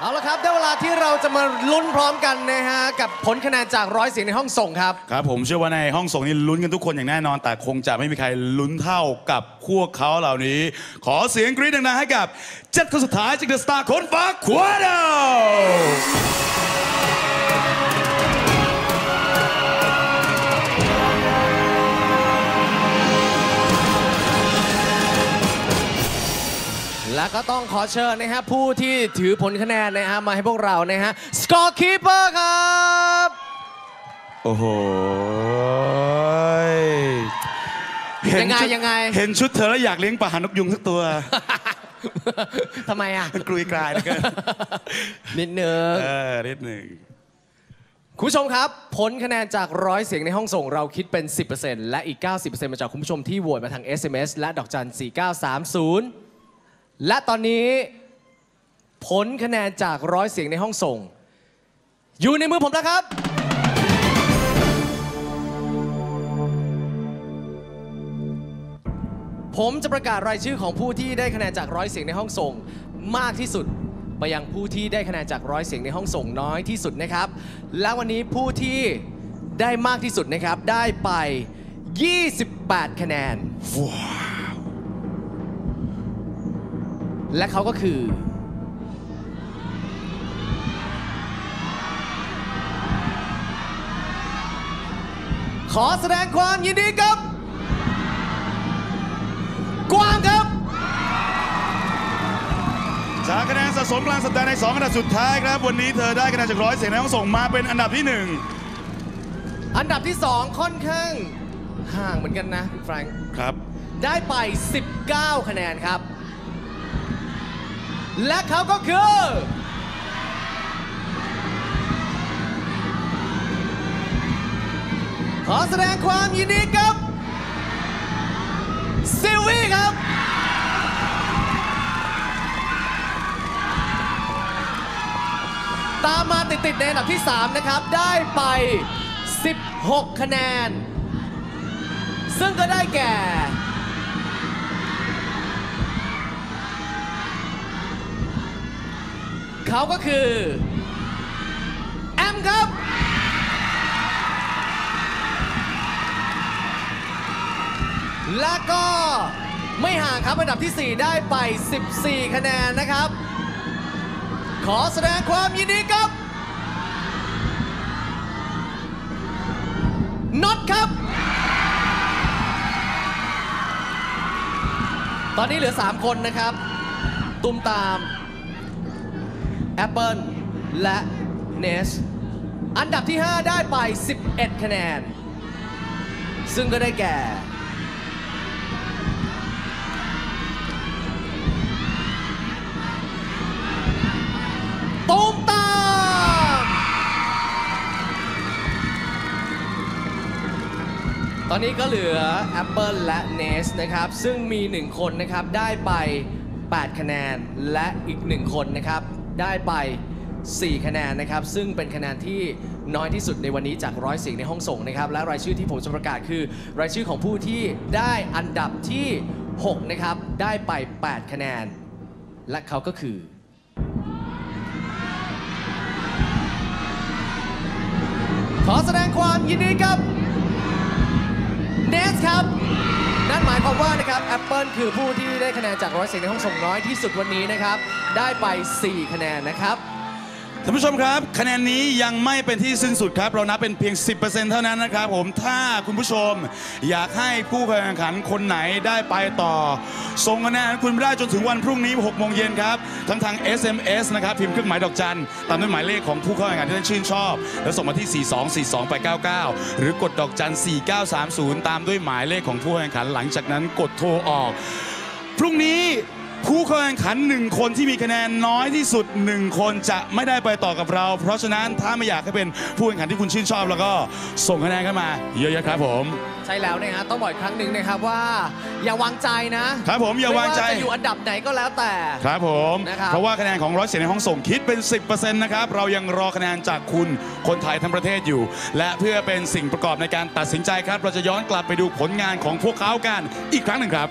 เอาละครับได้เวลาที่เราจะมาลุ้นพร้อมกันนะฮะกับผลคะแนนจากร้อยเสียงในห้องส่งครับ ครับผมเชื่อว่าในห้องส่งนี้ลุ้นกันทุกคนอย่างแน่นอน แต่คงจะไม่มีใครลุ้นเท่ากับพวกเขาเหล่านี้ ขอเสียงกรี๊ดดังๆให้กับเจ็ดคนสุดท้ายจากเดอะสตาร์คนฟ้าควาดาว ก็ต้องขอเชิญนะฮะผู้ที่ถือผลคะแนนนะฮะมาให้พวกเรานะฮะ Score Keeper ครับ โอ้โหยังไงชุดยังไง เห็นชุดเธอแล้วอยากเลี้ยงปลาหานกยุงสักตัว ทำไมอะ มันกลุยกลายแล้วกันนิดนึง เออนิดหนึ่ง คุณผู้ชมครับ ผลคะแนนจากร้อยเสียงในห้องส่งเราคิดเป็น 10%และอีก 90%มาจากคุณผู้ชมที่โหวตมาทาง SMS และดอกจัน 4930 และตอนนี้ผลคะแนนจากร้อยเสียงในห้องส่ง อยู่ในมือผมแล้วครับ ผมจะประกาศรายชื่อของผู้ที่ได้คะแนนจากร้อยเสียงในห้องส่ง มากที่สุดไปยังผู้ที่ได้คะแนนจากร้อยเสียงในห้องส่งน้อยที่สุดนะครับ และวันนี้ผู้ที่ได้มากที่สุดนะครับได้ไป 28 คะแนน และเขาก็คือ ขอแสดงความยินดีกับ กวางครับ จากคะแนนสะสมกลางสัปดาห์ใน2อันดับสุดท้ายครับ วันนี้เธอได้คะแนนจากร้อยเสียงในห้องส่งมาเป็นอันดับที่ อันดับที่ 2 ค่อนข้างห่างเหมือนกันนะคุณแฟรงค์ 1 ครับ ได้ไป 19 คะแนนครับ และเขาก็คือขอแสดงความยินดีกับซิลวี่ครับ ตามมาติดๆในอันดับที่ 3 นะครับ ได้ไป 16 คะแนน ซึ่งก็ได้แก่ เขาก็คือ แอมครับ และก็ไม่ห่างครับอันดับที่ 4 ได้ไป 14 คะแนนนะครับ ขอแสดงความยินดีกับน็อตครับ ตอนนี้เหลือ 3 คนนะครับ ตุ้มตาม Apple และเนสอันดับที่ 5 ได้ไป 11 คะแนน ซึ่งก็ได้แก่ตุ้มตามตอนนี้ก็เหลือ Apple และ Nest นะครับ ซึ่งมี 1 คนนะครับ ได้ไป 8 คะแนน และอีก 1 คนนะครับ ได้ไป 4 คะแนนนะครับ ซึ่งเป็นคะแนนที่น้อยที่สุดในวันนี้จากร้อยเสียงในห้องส่งนะครับ และรายชื่อที่ผมจะประกาศคือ รายชื่อของผู้ที่ได้อันดับที่ 6 นะครับ ได้ไป 8 คะแนน และเขาก็คือ ขอแสดงความยินดีกับเนสครับ นั่นหมายความว่านะครับแอปเปิลคือผู้ที่ได้คะแนนจากร้อยเสียงในห้องส่งน้อยที่สุดวันนี้นะครับ ได้ไป 4 คะแนนนะครับ ท่านผู้ชมครับ คะแนนนี้ยังไม่เป็นที่สิ้นสุดครับ เรานับเป็นเพียง 10%เท่านั้นนะครับผมถ้าคุณผู้ชมอยากให้ผู้แข่งขันคนไหนได้ไปต่อ ส่งคะแนนคุณได้จนถึงวันพรุ่งนี้6โมงเย็นครับทั้งทาง SMS นะครับพิมพ์เครื่องหมายดอกจันตามด้วยหมายเลขของผู้เข้าแข่งขันที่ท่านชื่นชอบ แล้วส่งมาที่ 4242899 หรือกดดอกจัน 4930 ตามด้วยหมายเลขของผู้แข่งขันหลังจากนั้นกดโทรออก พรุ่งนี้ ผู้เข้าแข่งขันหนึ่งคนที่มีคะแนนน้อยที่สุดหนึ่งคนจะไม่ได้ไปต่อกับเรา เพราะฉะนั้นถ้าไม่อยากให้เป็นผู้แข่งขันที่คุณชื่นชอบแล้วก็ส่งคะแนนเข้ามาเยอะๆครับผม ใช่แล้วนะฮะต้องบอกอีกครั้งหนึ่งนะครับว่า อย่าวางใจนะครับผมอย่าวางใจไม่จะอยู่อันดับไหนก็แล้วแต่ ครับผมนะครับ เพราะว่าคะแนนของร้อยเสียงในห้องส่งคิดเป็น 10%นะครับเรายังรอคะแนนจากคุณคนไทยทั้งประเทศอยู่ และเพื่อเป็นสิ่งประกอบในการตัดสินใจครับ เราจะย้อนกลับไปดูผลงานของพวกเขากันอีกครั้งหนึ่งครับ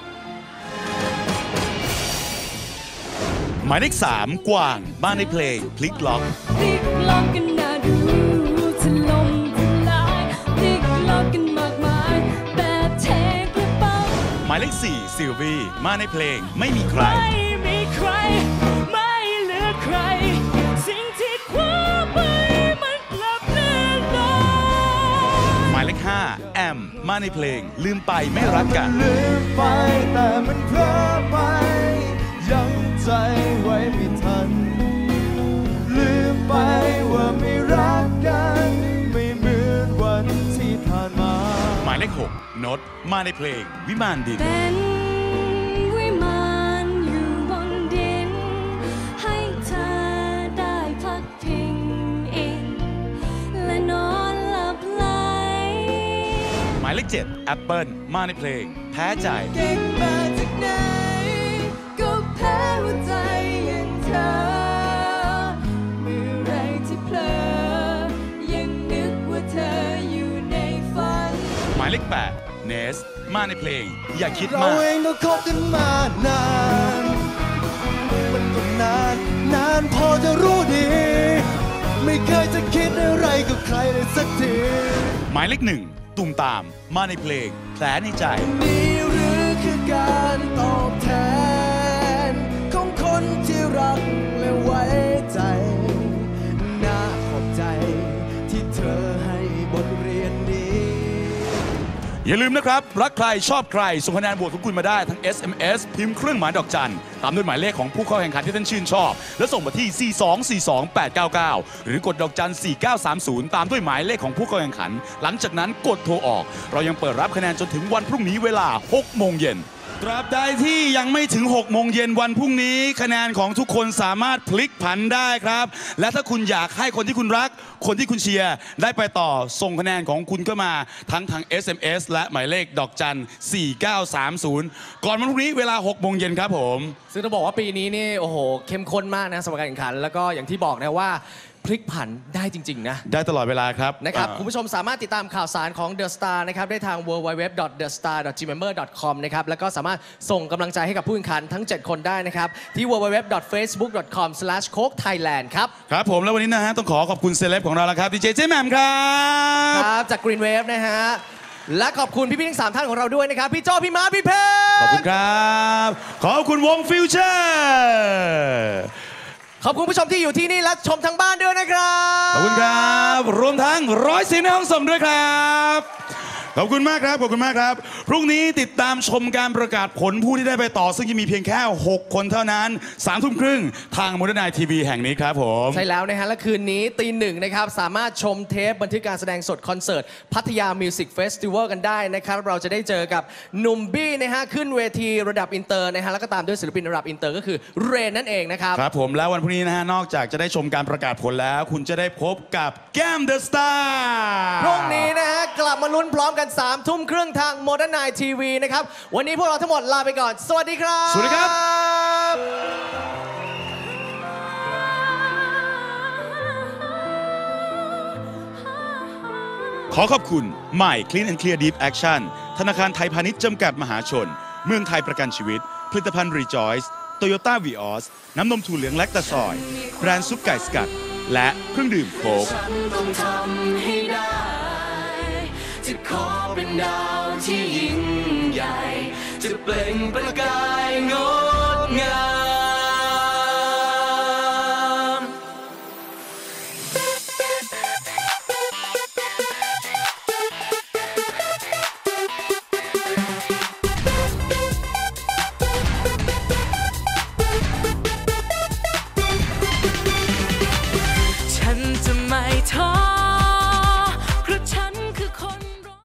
หมายเลข3กว่างบ้านในเพลงพลิกล็อก พลิกล็อกกันน่าดูถล่มทลายพลิกล็อกกันมากมายแบบเทกระเป๋าหมายเลข4ซิลวีมาในเพลงไม่มีใคร ไม่มีใคร ไม่เหลือใคร สิ่งที่คว้าไปมันกลับเลื่อนลอยหมายเลข5แอมมาในเพลงลืมไปไม่รักกัน ลืมไปแต่มันเพลอไปยัง ใจไว้ไม่ทัน ลืมไปว่าไม่รักกัน ไม่เหมือนวันที่ผ่านมา หมายเลข6นดมาในเพลง วิมานดิน เป็นวิมานอยู่บนดิน ให้เธอได้พักพิงเองและนอนหลับไหล หมายเลข7แอปเปิลมาในเพลง แพ้ใจ เก่งมาจากไหน 8เนสมาในเพลง อย่าคิดเรามากเองก็คบกันมานาน มันก็นาน นานพอจะรู้ดี ไม่เคยจะคิดอะไรกับใครเลยสักที หมายเลขหนึ่งตุ่มตาม มาในเพลง แผลในใจ นี่หรือคือการตอ อย่าลืมนะครับ รักใครชอบใครส่งคะแนนโหวตของคุณมาได้ทั้ง SMS พิมพ์เครื่องหมายดอกจันตามด้วยหมายเลขของผู้เข้าแข่งขันที่ท่านชื่นชอบ และส่งมาที่ 4242899 หรือกดดอกจัน 4930 ตามด้วยหมายเลขของผู้เข้าแข่งขัน หลังจากนั้นกดโทรออก เรายังเปิดรับคะแนนจนถึงวันพรุ่งนี้เวลา 6 โมงเย็น ตราบใดที่ยังไม่ถึง 6 โมงเย็นวันพรุ่งนี้คะแนนของทุกคนสามารถพลิกผันได้ครับ และถ้าคุณอยากให้คนที่คุณรัก คนที่คุณเชียร์ได้ไปต่อส่งคะแนนของคุณเข้ามาทั้งทาง SMS และหมายเลขดอกจัน 4930 ก่อนวันพรุ่งนี้เวลา 6 โมงเย็นครับผม ซึ่งต้องบอกว่าปีนี้นี่โอ้โหเข้มข้นมากนะสำหรับการแข่งขัน แล้วก็อย่างที่บอกนะว่า พลิกผันได้จริง ๆ นะ ได้ตลอดเวลาครับนะครับ อ่า คุณผู้ชมสามารถติดตามข่าวสารของ The Star นะครับ ได้ทาง www.thestar.gmember.com นะครับ แล้วก็สามารถส่งกำลังใจให้กับผู้แข่งขันทั้ง 7 คนได้นะครับ ที่ www.facebook.com/cokethailand ครับครับผมแล้ววันนี้นะฮะต้องขอขอบคุณเซเลบของเราแล้วครับดีเจเจแหม่มครับครับจาก Green Wave นะฮะ และขอบคุณพี่ๆทั้งสามท่านของเราด้วยนะครับ พี่โจพี่ม้าพี่เพชร ขอบคุณครับ ขอบคุณวงฟิวเจอร์ ขอบคุณผู้ชมที่อยู่ที่นี่และชมทางบ้านด้วยนะครับ ขอบคุณครับ รวมทั้งร้อยสีในห้องส่งด้วยครับ ขอบคุณมากครับ ขอบคุณมากครับ พรุ่งนี้ติดตามชมการประกาศผลผู้ที่ได้ไปต่อ ซึ่งจะมีเพียงแค่ 6 คนเท่านั้น3ามทุ่มครึ่งทางมูลนายทีวีแห่งนี้ครับผม ใช่แล้วนะฮะ และคืนนี้ตีหนึ่งนะครับ สามารถชมเทปบันทึกการแสดงสดคอนเสิร์ต พัทยามิวสิกเฟสติวัลกันได้นะครับ เราจะได้เจอกับหนุ่มบี้นะฮะ ขึ้นเวทีระดับอินเตอร์นะฮะ แล้วก็ตามด้วยศิลปินระดับอินเตอร์ก็คือเรนนั่นเองนะครับครับผมแล้ววันพรุ่งนี้นะฮะนอกจากจะได้ชมการประกาศผลแล้ว คุณจะได้พบกับแก้มเดอะสตาร์พรุ่งนี้นะฮะกลับมาลุ้นพร้อมกัน3ามทุ่มครึ่งทางโมเดิร์นไนทีวีนะครับ วันนี้พวกเราทั้งหมดลาไปก่อน สวัสดีครับ สวัสดีครับ ขอขอบคุณใหม่ Clean and Clear Deep Action ธนาคารไทยพาณิชย์จำกัดมหาชน เมืองไทยประกันชีวิต ผลิตภัณฑ์ Rejoice Toyota Vios น้ำนมถั่วเหลืองแลคตาซอย แบรนด์ซุปไก่สกัด และเครื่องดื่มโค้ก จะขอเป็นดาวที่ยิ่งใหญ่ จะเปล่งประกายงดงาม